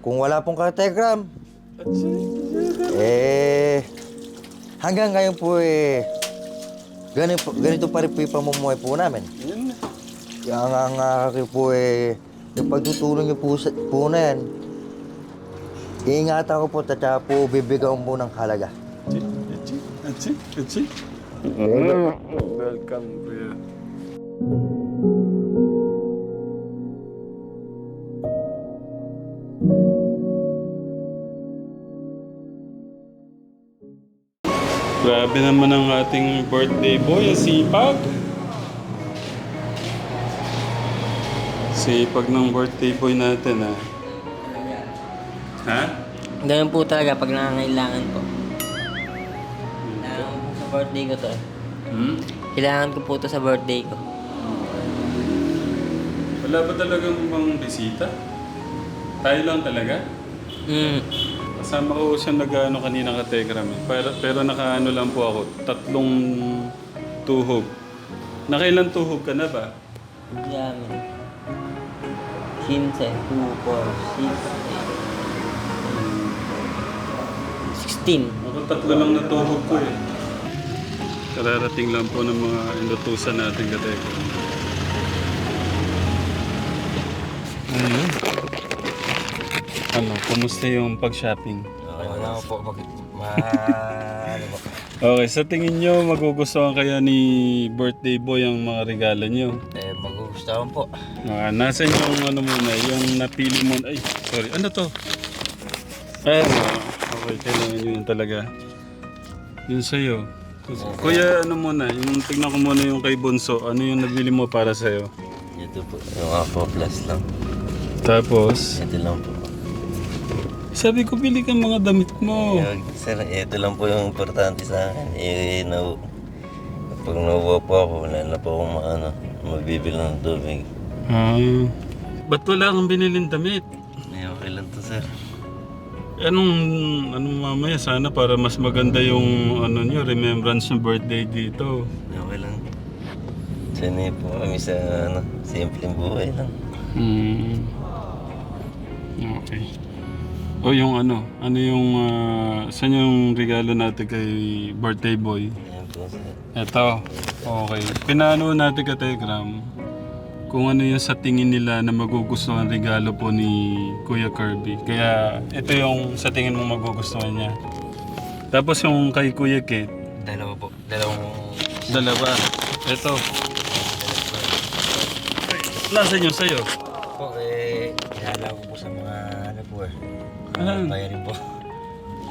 kung wala pong ka-telegram, eh, hanggang ngayon po eh, ganito, ganito pa rin po yung pamumuhay po namin. Kaya nga nga kayo po eh, yung pagtutulong niyo po, sa, po na yan, iingatan ko po at saka po bibigyan po ng halaga. Achi, achi, achi. Welcome, kuya. Grabe naman ang ating birthday boy, ang sipag. Sipag ng birthday boy natin, ha? Ha? Ganun po talaga pag nangangailangan po. Kailangan ko po sa birthday ko to. eh. Hmm? Kailangan ko po to sa birthday ko. Wala ba talagang mga bisita? Tayo lang talaga? Mm. Kasama ko siya nag-ano kanina ka Telegram eh. Pero, pero nakaano lang po ako. Tatlong tuhog. Nakailan tuhog ka na ba? Yamin. 15, 2, 4, 6, 16. Ako tatlo lang na tuhog ko eh. Kararating lang po ng mga inutusan natin ka Telegram. Ayun. Ano, kumusta yung pag-shopping? Okay na po, pag, ma, ano. Okay, sa tingin nyo, magugustuhan kaya ni birthday boy ang mga regalo nyo? Eh, magugustuhan po. Ah, nasan yung ano muna, yung napili mo, ay, sorry, ano to? Ay, okay, kailangan nyo yun talaga. Yun sa'yo. Kuya, ano muna, yung tignan ko muna yung kay Bunso, ano yung nabili mo para sa'yo? Ito po, yung Apo Plus lang. Tapos, Ito lang po. Sabi ko, bili ka mga damit mo. Yung, sir, ito lang po yung importante sa akin. Eh, na, pag nauwa po ako, wala na po akong maano, mabibili ng tubig. Ah, ba't wala kang binilin damit? Eh, okay lang to, sir. Anong, anong mamaya sana para mas maganda yung ano nyo, remembrance ng birthday dito. Okay lang. Sanay po kami sa, ano, simpleng buhay lang. Hmm. Okay. O yung ano, ano yung, ah, saan yung regalo natin kay birthday boy? Ayan po, sir. Ito. Okay. Pinano natin ka Telegram kung ano yung sa tingin nila na magugustuhan regalo po ni Kuya Kirby. Kaya ito yung sa tingin mo magugustuhan niya. Tapos yung kay Kuya Kate, Dalawa po. Dalawang... dalawa. Ito. Nasaan yung sa'yo? Po, eh, ko po sa mga, ano po eh. Ah. Bayarin po.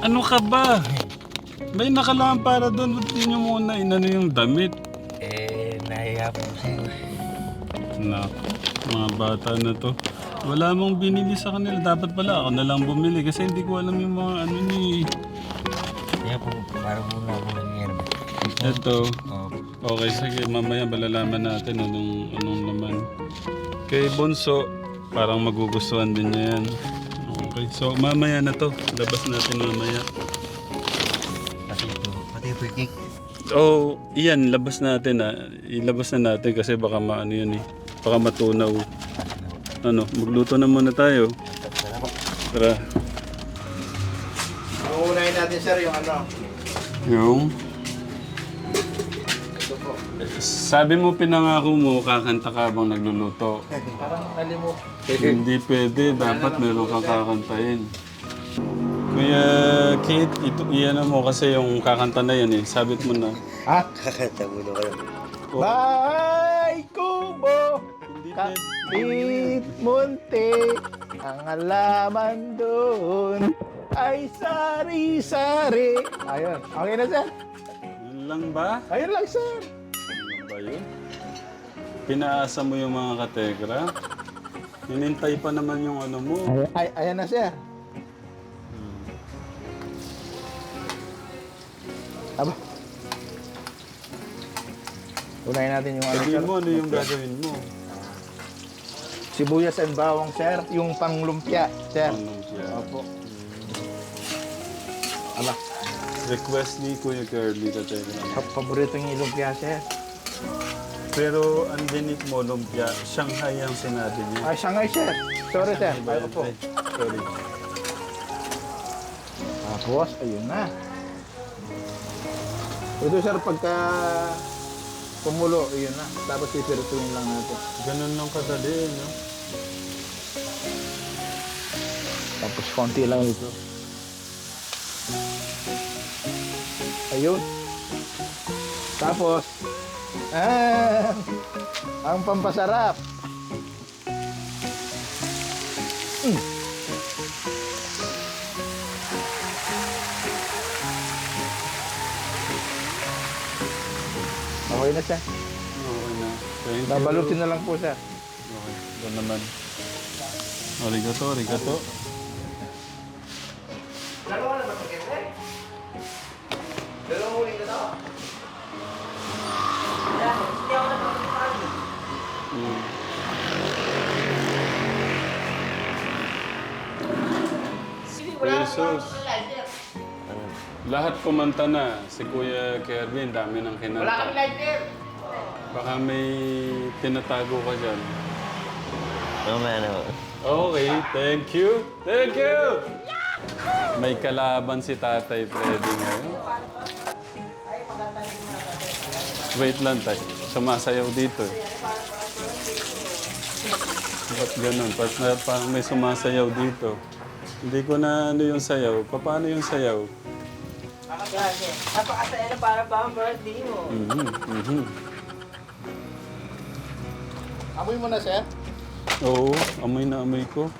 Ano ka ba? May nakalaan para doon. Ba't nyo muna inano yung damit? Eh, nahiya po sa'yo. Na, mga bata na to. Wala mong binili sa kanila. Dapat pala ako na lang bumili kasi hindi ko alam yung mga ano ni... Kaya po, parang muna ako nangyayari. Ito. Oh, Okay, sige. Mamaya malalaman natin anong, anong laman. Kay Bonso, parang magugustuhan din niya yan. Okay, so mamaya na to. Labas natin mamaya. pati ito, pati ito yung cake. Oh, iyan, labas natin ah. Ilabas na natin kasi baka maano yun eh. Baka matunaw. Ano, magluto na muna tayo. Tara. Uunahin natin sir yung ano. Yung? Sabi mo pinangako mo kakanta ka habang nagluluto. Parang nalimot. Hindi pwede, dapat meron kang kakantahin. Kuya Kate, ito, iyan mo kasi yung kakanta na yan eh. Sabit mo na. Ha? Kakanta mo na kayo. Oh, Bahay kubo. Kapit munti. Ang alaman doon ay sari-sari. Ayun. Okay na sir? Yun lang ba? Ayun lang sir. Ano ba yun? Pinaasa mo yung mga kategra? Hinintay pa naman yung ano mo. Ay, ayan na sir. Aba. Unahin natin yung ano Sabi sir. mo ano yung gagawin mo. Sibuyas and bawang sir. Yung panglumpia sir. Siya? Opo. Aba. Request ni Kuya Kirby kategra. Pa- Paborito yung lumpia sir. Pero ang dinig mo, lumpia, Shanghai ang sinabi niya. Ay, Shanghai sir. Sorry sir. Iba Ay, yan. opo. Ay, sorry. Tapos, ayun na. Ito sir, pagka kumulo, ayun na. Tapos pipirituin lang natin. Ganun lang kadali, no? Tapos konti lang ito. Ayun. Tapos, ah, ang pampasarap. Mm. Okay na siya. Okay na. Thank you. Babalutin na lang po siya. Okay, doon naman. Arigato, arigato. Jesus. Lahat kumanta na. Si Kuya Kervin, dami ng kinanta. Wala kami lighter. Baka may tinatago ka dyan. Mamaya na po. Okay, thank you. Thank you! May kalaban si Tatay Freddy ngayon. Wait lang, tay. Sumasayaw dito. eh. Ba't ganun? Ba't na, parang may sumasayaw dito? Hindi ko na ano yung sayaw. Pa- Paano yung sayaw? Napakasaya na para pa ang birthday mo. Mhm, mhm. Amoy mo na, sir. Oo, amoy na amoy ko.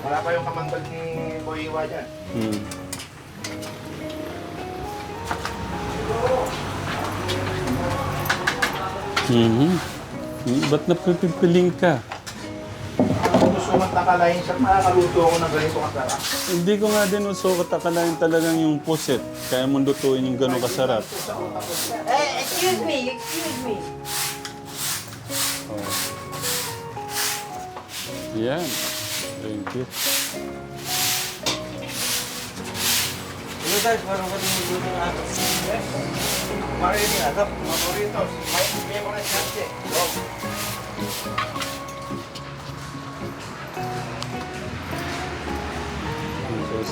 Wala pa yung kamandag ni Boy Iwa dyan. Hmm. Mhm. Ba't napipiling ka? Mong takalayin, sir, makakaluto ako ng ganito kasarap. Hindi ko nga din usukat akalain talagang yung pusit. Kaya mo lutuin yung gano'ng kasarap. Eh, excuse me, excuse me. Oh. Yan. Thank you. Ano guys, parang ka din dito na ako. Marini, asap, maboritos. May favorite kasi. So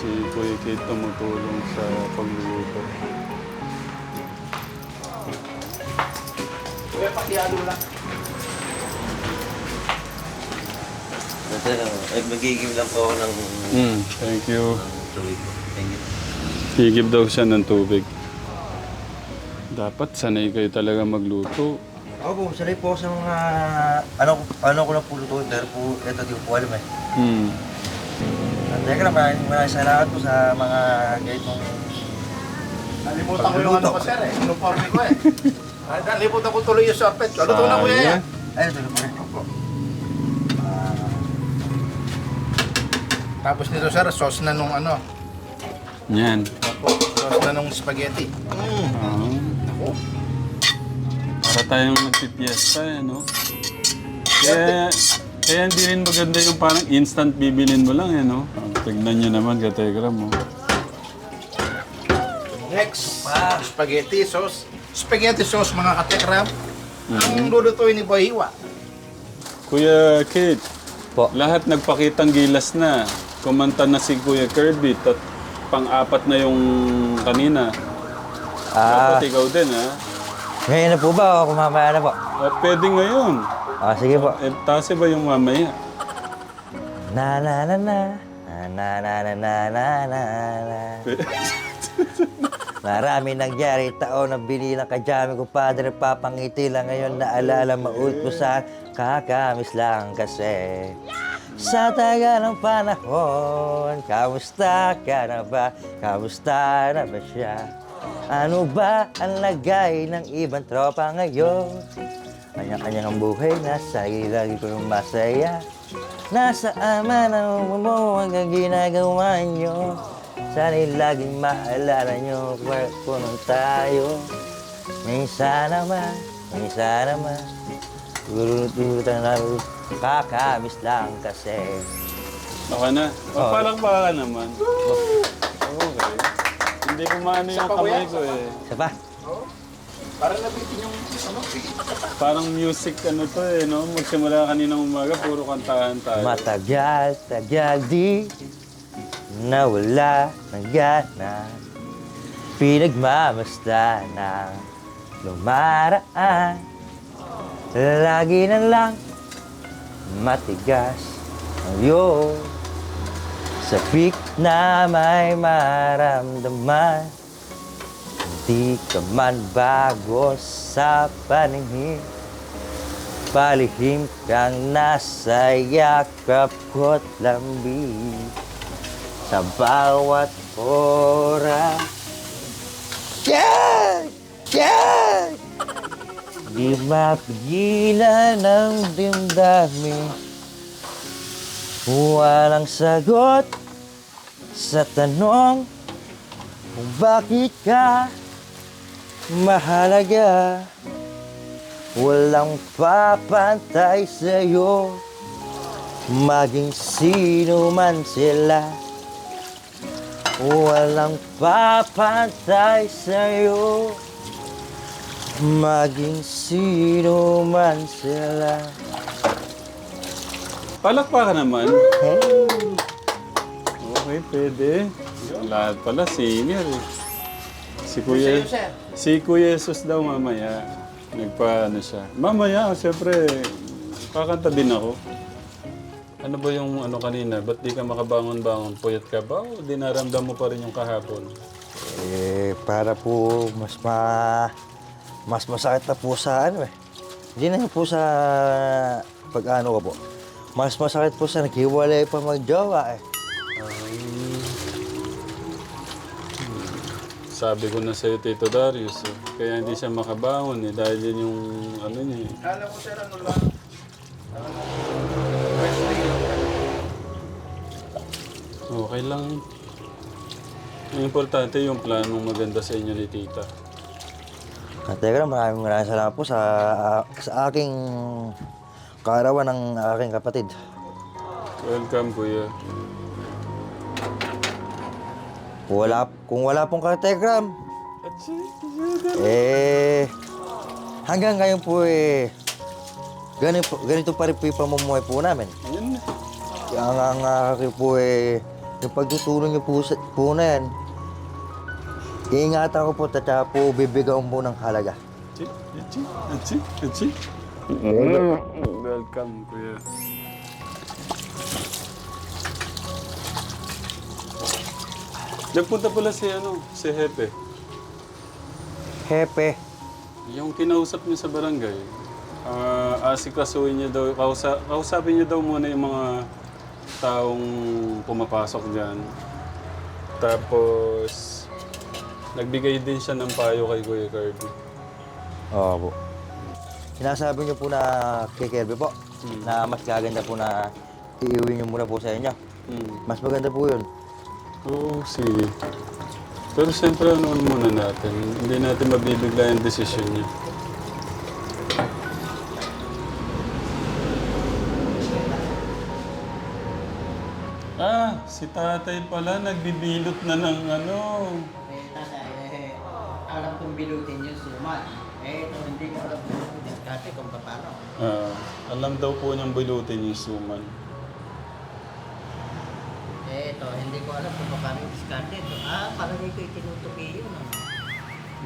si Kuya Kate tumutulong sa pagluluto. Kuya, pakihalo lang. Ito, eh, magiging lang po ako ng Mm, thank you. tubig. Thank you. Higib daw siya ng tubig. Dapat sanay kayo talaga magluto. Ako po, sanay po sa mga ano, ano ko lang po lutuin pero po ito di ko po alam eh. Hmm. Teka lang, maraming maraming salamat po sa mga ganitong Nalimutan ko yung ano ko, sir, eh. Uniforme ko, eh. Ah, Nalimutan ko tuloy yung sorpet. Luto na, kuya. Sayang. Ay, ito po rin. Tapos nito, sir, sauce na nung ano. Yan. Opo, sauce na nung spaghetti. Mm. Ah. Ako. Para tayong nagpipiesta eh, no? Kaya, kaya hindi rin maganda yung parang instant bibilin mo lang eh, no? Ah, Tignan nyo naman, kategram mo. Next, spaghetti sauce. Spaghetti sauce, mga katekram. Ang lulutuin ni Boy Hiwa. Kuya Kate, Po. lahat nagpakitang gilas na. Kumanta na si Kuya Kirby, tat pang-apat na yung kanina. Ah, Dapat ikaw din, ha? ngayon na po ba o kumamaya na po? Ah, pwede ngayon. Ah, sige po. Eh, tase ba yung mamaya? Na na na na. Na na na na na na na. Marami nangyari taon na binilang kadyami ko padre papangiti lang ngayon. Naalala maulit ko sa kakamis lang kasi. Sa taga ng panahon kamusta ka na ba? Kamusta na ba siya? Ano ba ang lagay ng ibang tropa ngayon? Kanya-kanya ang buhay nasa lagi ko masaya Nasa ama na mo ang ginagawa nyo Sana'y laging maalala nyo kung tayo Minsan naman, minsan naman Turututan na kakamis lang kasi Baka na. Oh, parang baka naman. Okay. Hindi ko maano yung kamay ko eh. Isa pa? Parang nabitin yung ano, sige. Parang music ano to eh, no? Magsimula kaninang umaga, puro kantahan tayo. Matagal, tagal di nawala ng gana Pinagmamasdan ng lumaraan Lagi na lang matigas ang iyong Sabik na may maramdaman Di ka man bago sa paningin Palihim kang nasa yakap ko't lambi Sa bawat oras Yeah! Yeah! Di mapigilan ang dimdamin Walang sagot sa tanong kung bakit ka mahalaga Walang papantay sa'yo Maging sino man sila Walang papantay sa'yo Maging sino man sila Palakpakan naman. Hey. Okay, pwede. Lahat pala singer eh. Si Kuya, si Kuya Jesus daw mamaya. Nagpa-ano siya. Mamaya, siyempre, kakanta din ako. Ano ba yung ano kanina? Ba't di ka makabangon-bangon? Puyat ka ba o dinaramdam mo pa rin yung kahapon? Eh, para po mas ma... Mas masakit na po sa ano eh. Hindi na po sa pag-ano ko po. Mas masakit po sa naghiwalay pa mag-jowa eh. Sabi ko na sa'yo, Tito Darius, eh. kaya hindi siya makabangon eh, dahil yun yung ano niya eh. Kala ko sir, ano lang. Okay lang. Ang importante yung planong maganda sa inyo ni Tita. At teka lang, maraming maraming salamat po sa, sa aking kaarawan ng aking kapatid. Welcome, Kuya. Kung wala, kung wala pong ka-telegram, eh, hanggang ngayon po eh, ganito, ganito pa rin po yung pamumuhay po namin. Yan na. Ang ang akin po eh, yung pagtutulong niyo po, sa, po na yan, iingatan ko po at saka po bibigyan po ng halaga. Achi, achi, achi, achi. Welcome, Kuya. Nagpunta pala si ano, si Hepe. Hepe, Yung kinausap niyo sa barangay, ah asikasuhin niyo daw, kausa, kausapin niyo daw muna yung mga taong pumapasok dyan. Tapos, nagbigay din siya ng payo kay Kuya Kirby. Oo po. Sinasabi niyo po na kay Kirby po, na mas gaganda po na iiwi niyo muna po sa inyo. Hmm. Mas maganda po yun. Oo, sige. Pero siyempre, ano muna natin, hindi natin mabibigla yung desisyon niya. Ah, si tatay pala nagbibilot na ng ano. Eh, tatay, eh, alam kong bilutin yung suman. Eh, ito hindi ko alam kung diskarte kung paano. Ah, alam daw po niyang bilutin yung suman. Eh, ito, hindi ko alam kung paano yung diskarte. Ito, ah, palagay ko itinutupi yun. ah.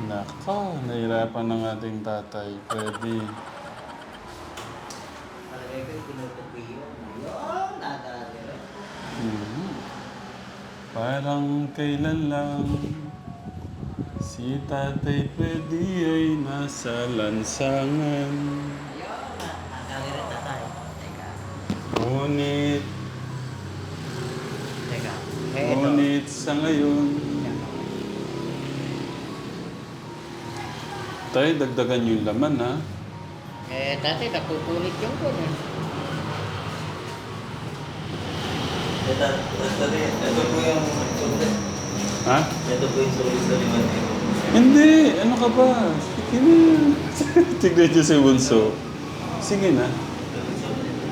Nako, nahirapan ng ating tatay. Pwede. Palagay ko itinutupi yun. Yun, nadali. Mhm. Parang kailan lang si tatay pwede ay nasa lansangan. Yun, nadali rin tatay. Teka, Ngunit, teka. Eh, ito. ngunit sa ngayon, tayo dagdagan yung laman ha. Eh, dati napupunit yung. Eh. Ito, ito, ito po yung. Ha? Ito po yung sulit sa limang libo. Hindi! Ano ka ba? Sige na. Tignan niyo si Bunso. Sige na.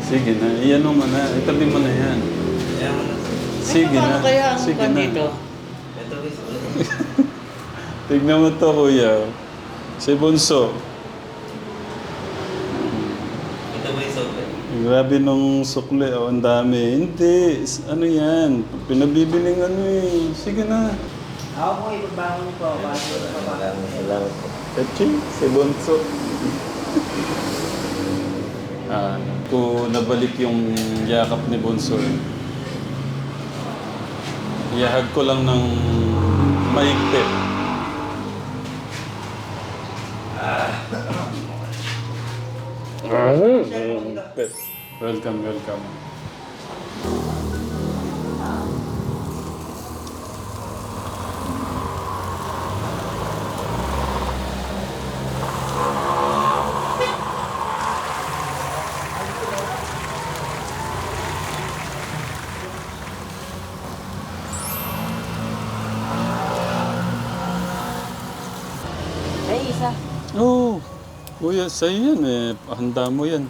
Sige na. Iyan mo na. Itabi mo na yan. Kaya mo na. Sige Paano na. kaya ang Sige dito? Ito sulit. Tignan mo to, kuya. Si Bunso. Ito po yung. Ikaw Grabe nung sukli. Oh, ang dami. Hindi. Ano yan? Pinabibiling ano eh. Sige na. Ako po ibabangon po. Maraming salamat po. Kaching, si Bonso. ah, ko nabalik yung yakap ni Bonso. eh. Iyahag ko lang ng maigpit. Maigpit. Welcome, welcome. Sa'yo yan eh. Handa mo yan.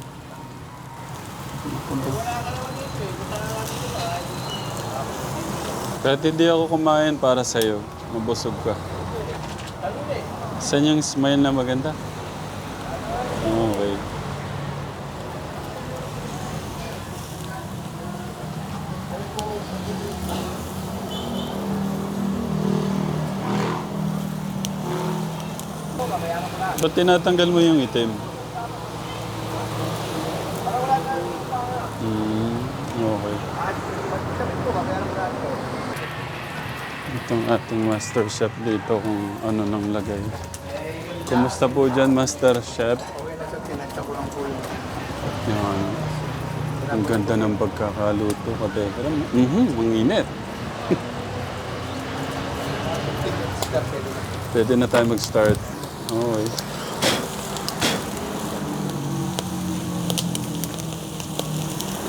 Kahit hindi ako kumain para sa'yo, mabusog ka. Saan yung smile na maganda? Okay. Ba't tinatanggal mo yung itim? Hmm, okay. Itong ating master chef dito kung ano nang lagay. Kumusta po dyan, master chef? Yan. Ang ganda ng pagkakaluto, katekram. Mhm, ang init. Pwede na tayo mag-start. Okay.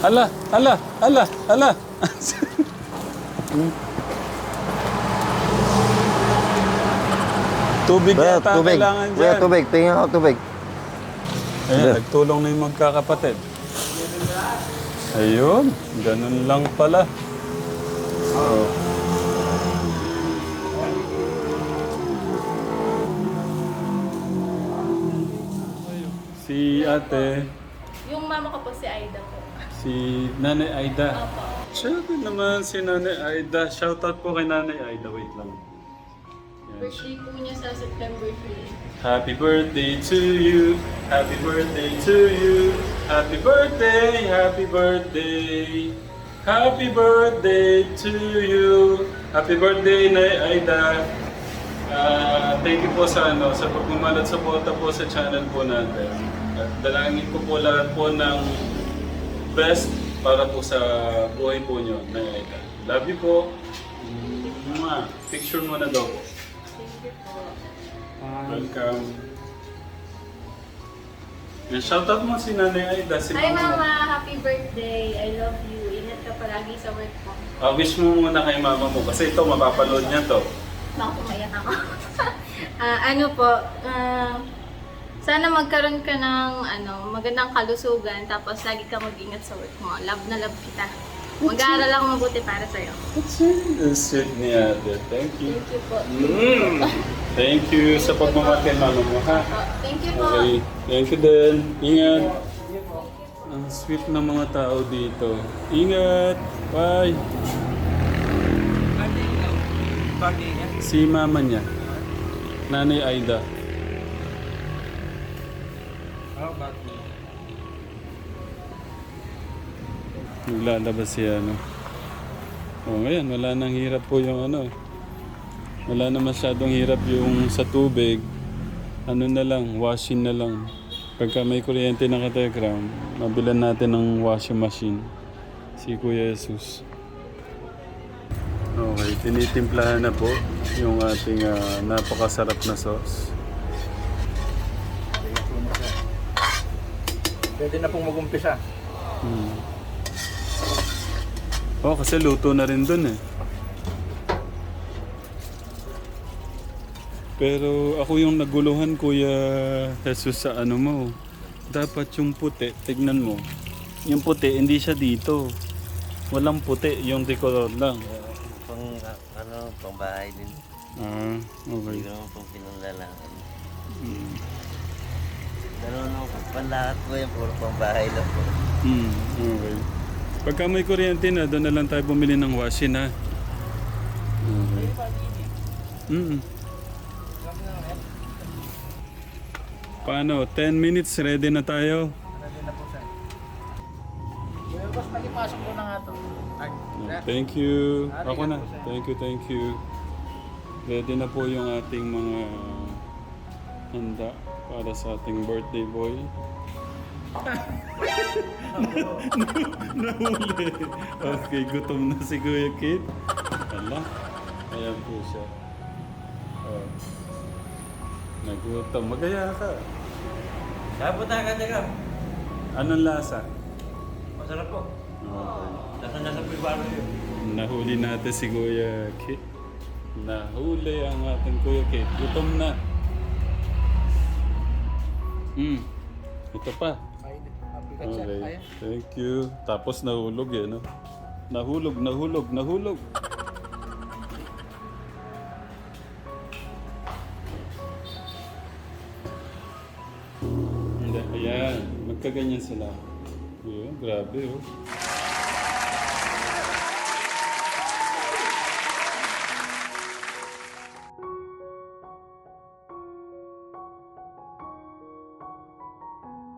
Ala, ala, ala, ala. Tubig Kuya, yata tubig. kailangan dyan. tubig. Tingnan ako tubig. Ayan, nagtulong na yung magkakapatid. Ayun, ganun lang pala. Oh. Si ate, Yung mama ko po si Aida po. Si Nanay Aida. Opo. Siyempre naman si Nanay Aida. Shoutout po kay Nanay Aida. Wait lang. Yan. Birthday po niya sa September 3. Happy birthday to you. Happy birthday to you. Happy birthday, happy birthday. Happy birthday to you. Happy birthday, Nay Aida. Ah, thank you po sa ano, sa pagmamahal at suporta po sa channel po natin. At dalangin ko po lahat po ng best para po sa buhay po nyo, Nay Aida. Love you po. Mwah. Picture mo na daw po. Thank you po. Welcome. Yan, shoutout mo si Nanay Aida. Si Hi Mama! Happy birthday! I love you. Ingat ka palagi sa work mo. Ah, wish mo muna kay mama mo kasi ito mapapanood niya to. Baka pumayak ako. Ah, ano po, ah, sana magkaroon ka ng ano, magandang kalusugan tapos lagi ka mag-ingat sa work mo. Love na love kita. Mag-aaral ako mabuti para sa'yo. Ang sweet ni ate. Thank you. Thank you po. Mm. Thank you sa pagmamahal mama mo ha. Thank you po. Okay. Thank you din. Ingat. Ang sweet ng mga tao dito. Ingat. Bye. Si mama niya. Nanay Aida. Naglalabas siya, ano. O ngayon, wala nang hirap po yung ano. Wala na masyadong hirap yung sa tubig. Ano na lang, washing na lang. Pagka may kuryente ng katekram, mabilan natin ng washing machine. Si Kuya Jesus. Okay, tinitimplahan na po yung ating ah, napakasarap na sauce. Pwede na pong mag-umpisa. Hmm. Oh, kasi luto na rin dun eh. Pero ako yung naguluhan, Kuya Jesus, sa ano mo. Dapat yung puti, tignan mo. Yung puti, hindi siya dito. Walang puti, yung decolor lang. Pang, ah, ano, pang bahay din. Ah, Hindi okay. ko naman pang pinanglalangan. Mm. Ganun po, panlahat po yan, puro pang bahay lang po. Hmm, okay. Pagka may kuryente na, doon na lang tayo bumili ng washing ha. Okay. Mm. Paano? 10 minutes, ready na tayo? Kuya boss, palipasok ko na nga to. Ay, Thank you. Ako na. Thank you, thank you. Ready na po yung ating mga handa para sa ating birthday boy. Nahuli. Okay, gutom na si Kuya Kid. Ala, ayan po siya. Oh. Nagutom. Magaya ka. Kaya tayo ka, teka. Anong lasa? Masarap po. Okay. Nasa-nasa po yung baro yun. Nahuli natin si Kuya Kit. Nahuli ang ating Kuya Kit. Gutom na. Hmm. Ito pa. Okay. Thank you. Tapos nahulog eh, no? Nahulog, nahulog, nahulog. Hindi, ayan. Magkaganyan sila. Yun, grabe oh.